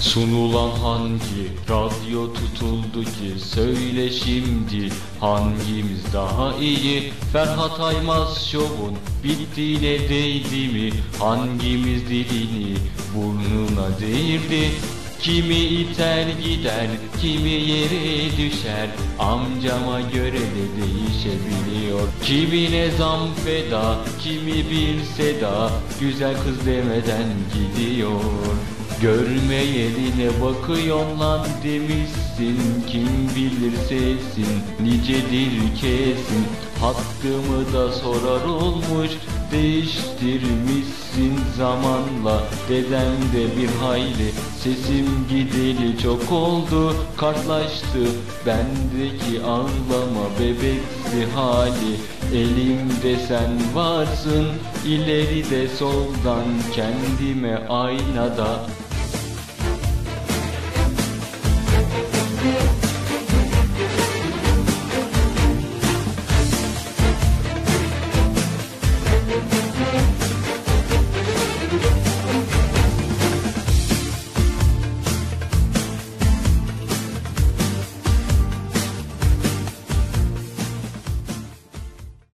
Sunulan hangi radyo tutuldu ki? Söyle şimdi hangimiz daha iyi? Ferhat Aymaz şovun bittiğine değdi mi? Hangimiz dilini burnuna değirdi Kimi iter gider, kimi yere düşer. Amcama göre de değişebiliyor. Kimine zam feda, kimi bir seda. Güzel kız demeden gidiyor. Görmeyeline bakıyorsun lan demişsin. Kim bilir sesin nicedir kesin. Hakkımı da sorar olmuş Değiştirmişsin. Zamanla Dedem de bir hayli Sesim gideli çok oldu Kartlaştı. Bendeki ağlama bebeksi hali. Elimde sen varsın ileride soldan Kendime aynada